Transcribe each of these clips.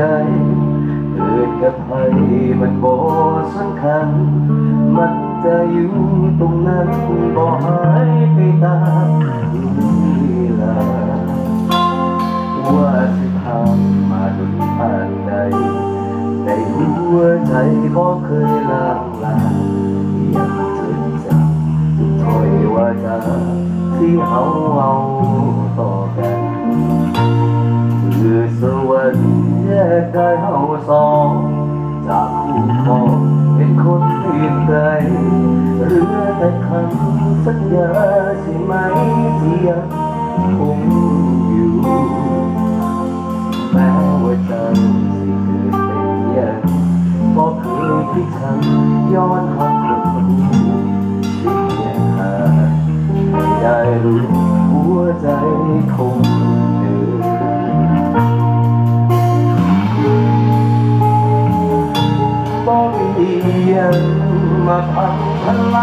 ใจเกิดกับใครมันบ่สำคัญ มันจะอยู่ตรงนั้นบ่หายไปตามเวลาว่าสิทำมาดุนผ่านใดในหัวใจบ่เคยลาง สอง จากคู่ครองเป็นคนเปลี่ยนใจเหลือแต่คำสัญญาใช่ไหมที่ยังคงอยู่แม้ว่าเจ้าสิเกิดเป็นย่างก็เคยที่ฉันย้อนหักคนรู้เพียงหาให้ได้รู้หัวใจคง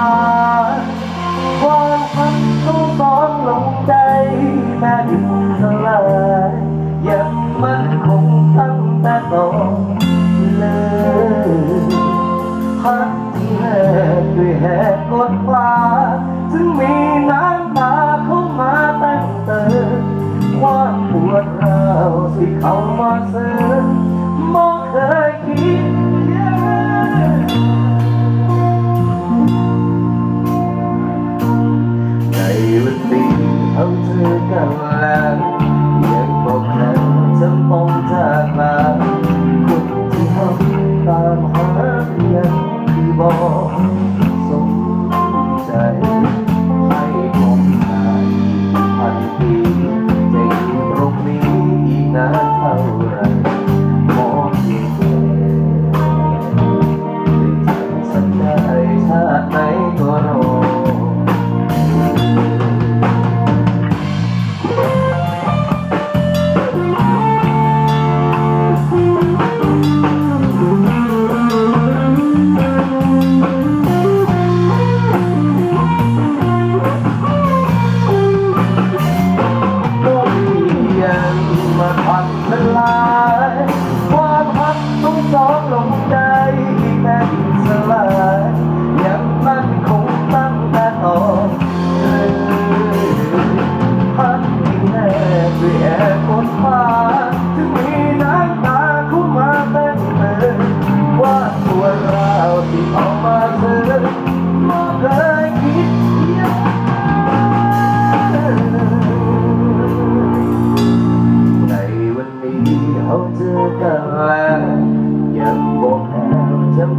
ายความพันต้องสองลงใจแม้ดินสลายยังมันคงตั้งแต่ต่อนเลยพักที่แหกด้วยแหกกดฟ้าถึงมี ในวัน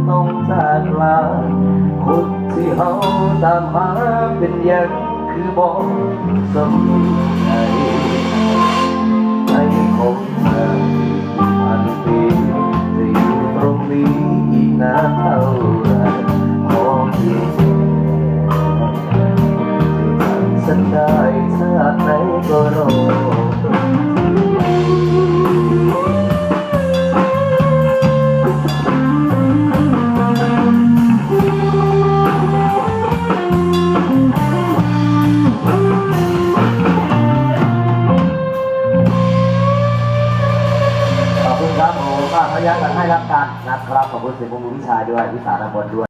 ต้องจากลาคนที่เขาตามหาเป็นยังคือบอกสมใจ คุณสิงห์พงศ์วิชาด้วยวิสารบนด้วย